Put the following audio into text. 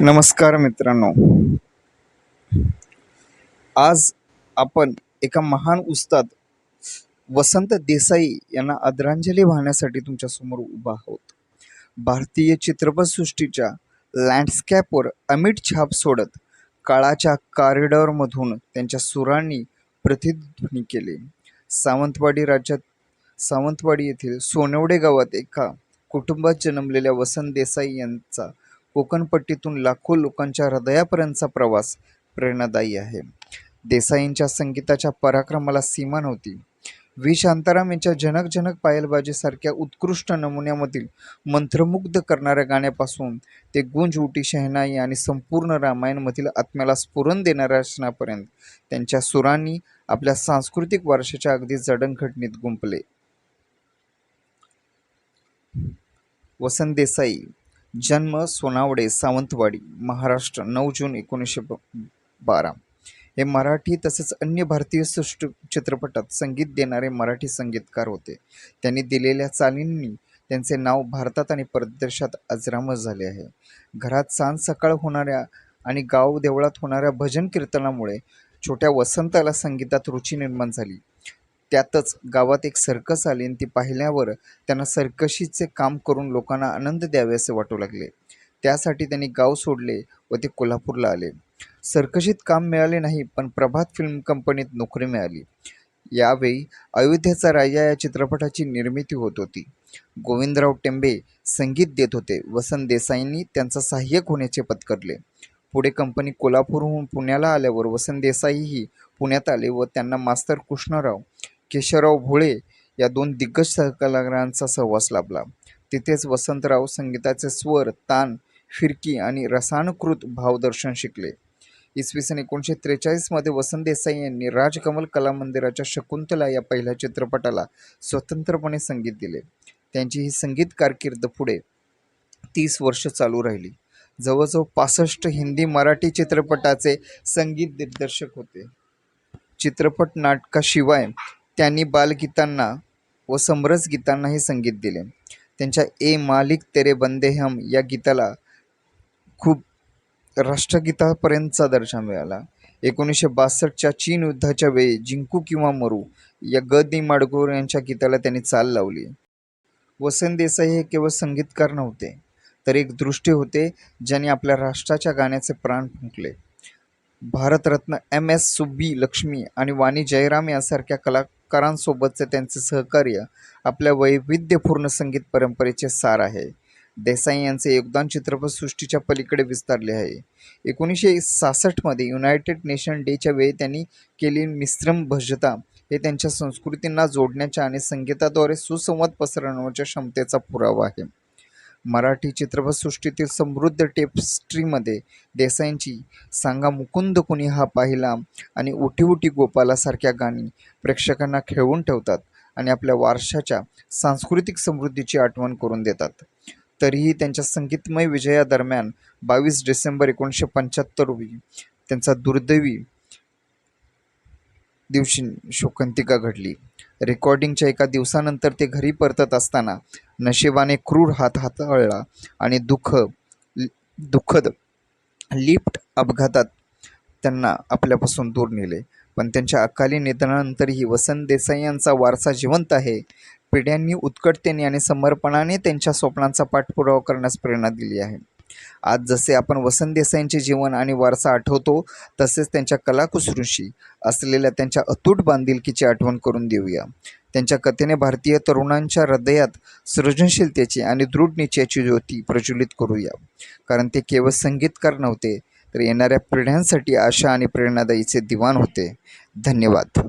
नमस्कार मित्रांनो. आज आपण एका महान उस्ताद वसंत देसाई यांना आदरांजली वाहण्यासाठी तुमच्यासमोर उभा आहोत. भारतीय चित्रपटसृष्टीच्या लँडस्कॅपवर अमिट छाप सोडत काळाच्या कॉरिडॉरमधून त्यांच्या सुरांनी प्रतिध्वनी केले. सावंतवाडी राज्यात सावंतवाडी येथील सोनवडे गावात एका कुटुंबात जन्मलेल्या वसंत देसाई यांचा कोकणपट्टीतून लाखो लोकांच्या हृदयापर्यंतचा प्रवास प्रेरणादायी आहे. देसाईंच्या संगीताच्या पराक्रमाला सीमा नव्हती. व्ही. शांताराम यांच्या जनक जनक पायलबाजीसारख्या उत्कृष्ट नमुन्यामधील मंत्रमुग्ध करणाऱ्या गाण्यापासून ते गुंज उटी शहनाई आणि संपूर्ण रामायणमधील आत्म्याला स्फुरण देणाऱ्या रचनापर्यंत त्यांच्या सुरांनी आपल्या सांस्कृतिक वारशाच्या अगदी जडणघडणीत गुंपले वसंत देसाई जन्म सोनावडे सावंतवाडी महाराष्ट्र नऊ जून एकोणीसशे बारा. हे मराठी तसेच अन्य भारतीय सृष्ट चित्रपटात संगीत देणारे मराठी संगीतकार होते. त्यांनी दिलेल्या चालींनी त्यांचे नाव भारतात आणि परदेशात अजरामर झाले आहे. घरात सांज सकाळ होणाऱ्या आणि गाव देवळात होणाऱ्या भजन कीर्तनामुळे छोट्या वसंताला संगीतात रुची निर्माण झाली. त्यातच गावात एक सर्कस आली आणि ती पाहिल्यावर त्यांना सर्कशीचे काम करून लोकांना आनंद द्यावे असे वाटू लागले. त्यासाठी त्यांनी गाव सोडले व ते कोल्हापूरला आले. सर्कशीत काम मिळाले नाही पण प्रभात फिल्म कंपनीत नोकरी मिळाली. यावेळी अयोध्येचा राजा या चित्रपटाची निर्मिती होत होती. गोविंदराव टेंबे संगीत देत होते. वसंत देसाईंनी त्यांचा सहाय्यक होण्याचे पत्करले. पुढे कंपनी कोल्हापूरहून पुण्याला आल्यावर वसंत देसाईही पुण्यात आले व त्यांना मास्तर कृष्णराव केशवराव भोळे या दोन दिग्गज सहकलाकारांचा सहवास लाभला. तिथेच वसंतराव संगीताचे स्वर तान फिरकी आणि रसानुकृत भावदर्शन शिकले. इसवी सन एकोणीसशे त्रेचाळीसमध्ये वसंत देसाई यांनी राजकमल कला मंदिराच्या शकुंतला या पहिल्या चित्रपटाला स्वतंत्रपणे संगीत दिले. त्यांची ही संगीत कारकीर्द पुढे तीस वर्ष चालू राहिली. जवळजवळ पासष्ट हिंदी मराठी चित्रपटाचे संगीत दिग्दर्शक होते. चित्रपट नाटकाशिवाय त्यांनी बालगीतांना व समरस गीतांनाही संगीत दिले. त्यांच्या ए मालिक तेरे बंदे हम या गीताला खूप राष्ट्रगीतापर्यंतचा दर्जा मिळाला. एकोणीसशे बासष्टच्या चीन युद्धाच्या वेळी जिंकू किंवा मरू या ग दी माडगुळकर यांच्या गीताला त्यांनी चाल लावली. वसंत देसाई हे केवळ संगीतकार नव्हते तर एक दृष्टी होते ज्यांनी आपल्या राष्ट्राच्या गाण्याचे प्राण फुंकले. भारतरत्न एम एस सुब्बी लक्ष्मी आणि वाणी जयराम यासारख्या कला कलाकारांसोबतचे त्यांचे सहकार्य आपल्या वैविध्यपूर्ण संगीत परंपरेचे सार आहे. देसाई यांचे योगदान चित्रपटसृष्टीच्या पलीकडे विस्तारले आहे. एकोणीसशे सासष्टमध्ये युनायटेड नेशन डेच्या वेळी त्यांनी केलेली मिश्रम भजता हे त्यांच्या संस्कृतींना जोडण्याच्या आणि संगीताद्वारे सुसंवाद पसरवण्याच्या क्षमतेचा पुरावा आहे. मराठी चित्रपटसृष्टीतील समृद्ध टेपस्ट्रीमध्ये देसाईंची सांगा मुकुंद कुणी हा पाहिला आणि उठी उठी गोपालासारख्या गाणी प्रेक्षकांना खेळवून ठेवतात आणि आपल्या वारशाच्या सांस्कृतिक समृद्धीची आठवण करून देतात. तरीही त्यांच्या संगीतमय विजयादरम्यान बावीस डिसेंबर एकोणीसशे पंच्याहत्तर रोजी त्यांचा दुर्दैवी दिवशी शोकांतिका घडली. रेकॉर्डिंगच्या एका दिवसानंतर ते घरी परतत असताना नशिबाने क्रूर हात हाताळला आणि दुःख दुःखद लिफ्ट अपघातात त्यांना आपल्यापासून दूर नेले. पण त्यांच्या अकाली निधनानंतरही वसंत देसाई यांचा वारसा जिवंत आहे. पिढ्यांनी उत्कटतेने आणि समर्पणाने त्यांच्या स्वप्नांचा पाठपुरावा करण्यास प्रेरणा दिली आहे. आज जसे आपण वसंत देसाईंचे जीवन आणि वारसा आठवतो तसेच त्यांच्या कलाकुसृशी असलेल्या त्यांच्या अतूट बांधिलकीची आठवण करून देऊया. त्यांच्या कथेने भारतीय तरुणांच्या हृदयात सृजनशीलतेची आणि दृढ निश्चयाची ज्योती प्रज्वलित करूया. कारण ते केवळ संगीतकार नव्हते तर येणाऱ्या पिढ्यांसाठी आशा आणि प्रेरणादायीचे दिवाण होते. धन्यवाद.